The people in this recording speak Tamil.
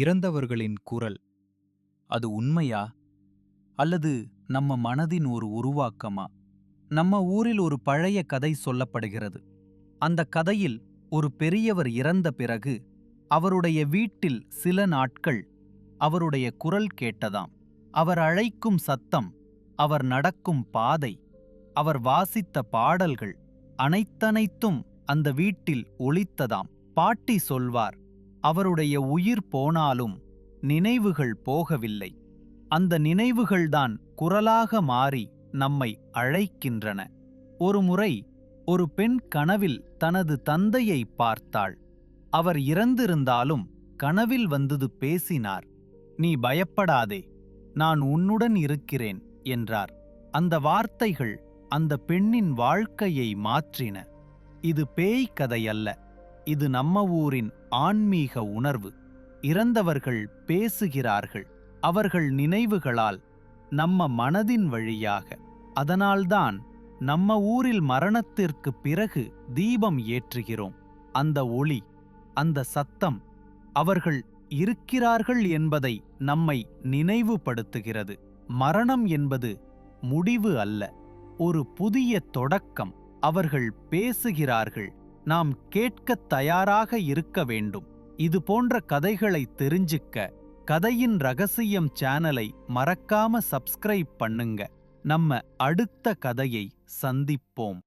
இறந்தவர்களின் குரல். அது உண்மையா? அல்லது நம்ம மனதின் ஒரு உருவாக்கமா? நம்ம ஊரில் ஒரு பழைய கதை சொல்லப்படுகிறது. அந்த கதையில் ஒரு பெரியவர் இறந்த பிறகு அவருடைய வீட்டில் சில நாட்கள் அவருடைய குரல் கேட்டதாம். அவர் அழைக்கும் சத்தம் அவர் நடக்கும் பாதை அவர் வாசித்த பாடல்கள் அனைத்தனைத்தும் அந்த வீட்டில் ஒளித்ததாம் பாட்டி சொல்வார் அவருடைய உயிர் போனாலும் நினைவுகள் போகவில்லை. அந்த நினைவுகள்தான் குரலாக மாறி நம்மை அழைக்கின்றன. ஒருமுறை ஒரு பெண் கனவில் தனது தந்தையை பார்த்தாள். அவர் இறந்திருந்தாலும் கனவில் வந்தது பேசினார். நீ பயப்படாதே நான் உன்னுடன் இருக்கிறேன் என்றார். அந்த வார்த்தைகள் அந்த பெண்ணின் வாழ்க்கையை மாற்றின. இது பேய் கதையல்ல. இது நம்ம ஊரின் ஆன்மீக உணர்வு. இறந்தவர்கள் பேசுகிறார்கள். அவர்கள் நினைவுகளால் நம்ம மனதின் வழியாக. அதனால்தான் நம்ம ஊரில் மரணத்திற்கு பிறகு தீபம் ஏற்றுகிறோம். அந்த ஒளி அந்த சத்தம் அவர்கள் இருக்கிறார்கள் என்பதை நம்மை நினைவுபடுத்துகிறது. மரணம் என்பது முடிவு அல்ல. ஒரு புதிய தொடக்கம். அவர்கள் பேசுகிறார்கள். நாம் கேட்கத் தயாராக இருக்க வேண்டும். இது போன்ற கதைகளை தெரிஞ்சுக்க கதையின் ரகசியம் சேனலை மறக்காம சப்ஸ்கிரைப் பண்ணுங்க. நம்ம அடுத்த கதையை சந்திப்போம்.